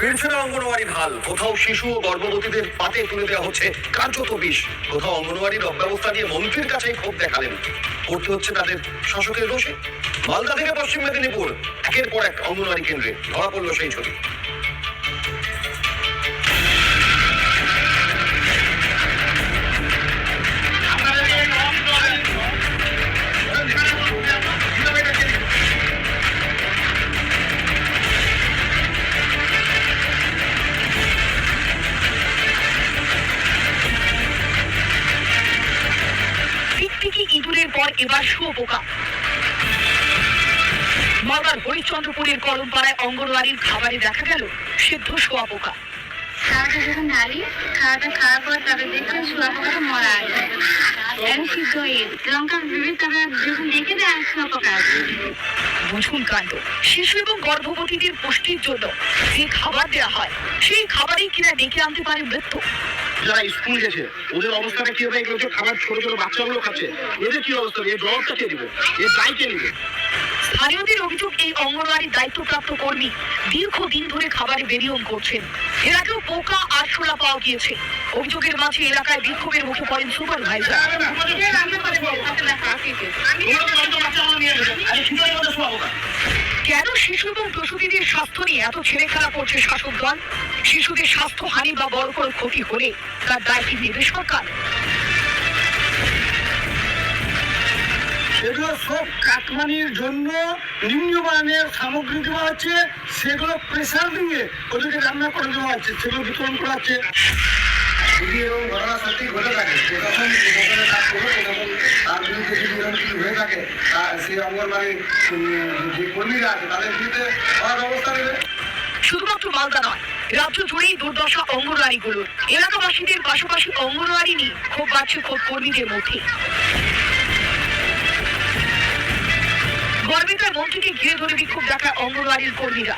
ফিরছে না ভালো। কোথাও শিশু ও গর্ভবতীদের পাতে তুলে দেওয়া হচ্ছে কার্যত বিষ। কোথাও অঙ্গনওয়াড়ির অব্যবস্থা নিয়ে মন্ত্রীর কাছে ক্ষোভ দেখালেন। করতে হচ্ছে তাদের শাসকের দোষে। মালদা থেকে পশ্চিম মেদিনীপুর, একের পর এক অঙ্গনওয়াড়ি কেন্দ্রে ধরা পড়ল সেই ছবি। এবার শুয়োপোকা মালদার হরিশ্চন্দ্রপুরের কলমপাড়ায় অঙ্গনওয়াড়ির খাবারে দেখা গেল সিদ্ধ শোয়াপোকা খাওয়াটা যখন নারী খাওয়াটা খাওয়ার পর তারপরে দেখলাম শোয়াপোকাটা মরা আছে বুঝুন কাণ্ড। শিশু এবং গর্ভবতীদের পুষ্টির জন্য যে খাবার দেওয়া হয় সেই খাবারই কিনা ডেকে আনতে পারে মৃত্যু যারা স্কুল গেছে। ওদের অবস্থাটা কি হবে? এগুলো খাবার ছোট ছোট বাচ্চাগুলো খাচ্ছে এদের কি অবস্থা হবে? এর জবাবটা কে দিবে? এর দায় কে নিবে স্থানীয়দের অভিযোগ এই অঙ্গনওয়াড়ির দায়িত্বপ্রাপ্ত কর্মী দীর্ঘদিন ধরে খাবারে বেরিয়ম করছেন। আগেও পোকা আর শোলা পাওয়া গিয়েছে। অভিযোগের মাঝে এলাকায় বিক্ষোভের মুখে পড়েন সুপারভাইজার। কেন শিশু এবং প্রসূতিদের স্বাস্থ্য নিয়ে এত ছেড়ে খেলা করছে শাসক দল? শিশুদের স্বাস্থ্য হানি বা বড় কোনো ক্ষতি হলে তার দায় কি নেবে সরকার? সেগুলো সব কাটমানির জন্য নিম্নমানের সামগ্রী দেওয়া হচ্ছে সেগুলো প্রেসার দিয়ে ওদেরকে রান্না করে দেওয়া হচ্ছে সেগুলো বিতরণ করা হচ্ছে যদি এরকম ঘটনা সত্যি ঘটে থাকে যখন যেখানে কাজ করবে তখন তার বিরুদ্ধে যদি এরকম কিছু হয়ে থাকে সেই অঙ্গনবাড়ির উম, যে কর্মীরা আছে তাদের বিরুদ্ধে কড়া ব্যবস্থা নেবে। শুধুমাত্র মালদা নয় রাজ্য জুড়েই দুর্দশা অঙ্গনওয়াড়িগুলোর এলাকাবাসীদের পাশাপাশি অঙ্গনওয়াড়ি নিয়ে ক্ষোভ বাড়ছে খোদ কর্মীদের মধ্যে। গর্বিতার মন্ত্রীকে ঘিরে ধরে বিক্ষোভ দেখায় অঙ্গনওয়াড়ির কর্মীরা?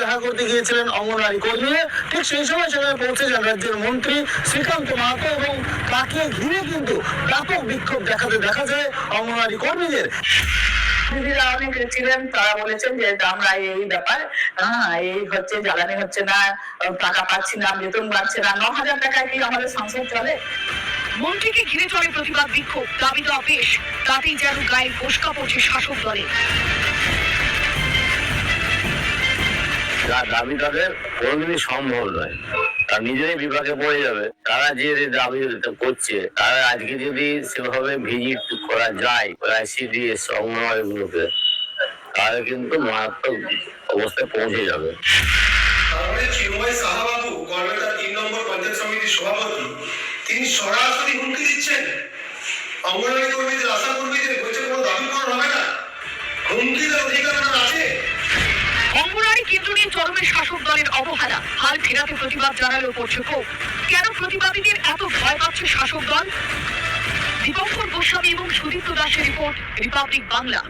দেখা করতে গিয়েছিলেন অঙ্গনওয়াড়ি কর্মী ঠিক সেই সময় সেখানে পৌঁছে যান রাজ্যের মন্ত্রী শ্রীকান্ত মাহাতো এবং তাকে ঘিরে কিন্তু ব্যাপক বিক্ষোভ দেখাতে দেখা যায় অঙ্গনওয়াড়ি কর্মীদের। দিদিরা অনেক ছিলেন তারা বলেছেন যে আমরা এই ব্যাপার হ্যাঁ এই হচ্ছে জ্বালানি হচ্ছে না টাকা পাচ্ছি না বেতন বাড়ছে না ন হাজার টাকায় কি আমাদের সংসার চলে? মন্ত্রীকে ঘিরে চলে প্রতিবাদ বিক্ষোভ দাবি দেওয়া বেশ তাতেই যেন গায়ে ফোসকা পড়ছে শাসক দলে। দাবি তাদের কোনোদিনই সম্ভব নয়। তার নিজেরই বিপাকে পড়ে যাবে। তারা যে দাবি করছে, তারা আজকে যদি সেভাবে ভিজিট করা যায় আইসিডিএস অঙ্গনওয়াড়িগুলোকে তাহলে কিন্তু মারাত্মক অবস্থায় পৌঁছে যাবে। তারপরে চিন্ময় সাহাবাবু তিন নম্বর পঞ্চায়েত সমিতির সভাপতি, তিনি সরাসরি হুমকি দিচ্ছেন। অঙ্গনওয়াড়ি কর্মীদের আশা কর্মীদের কোনো দাবি পূরণ হবে না? অধিকার আছে? কেন্দ্র নিয়ে চরমে শাসক দলের অবহেলা। হাল ফেরাতে প্রতিবাদ জানালো ক্ষোভ কেন প্রতিবাদীদের এত ভয় পাচ্ছে শাসক দল? দীপঙ্কর গোস্বামী এবং সুদীপ্ত দাসের রিপোর্ট, রিপাবলিক বাংলা।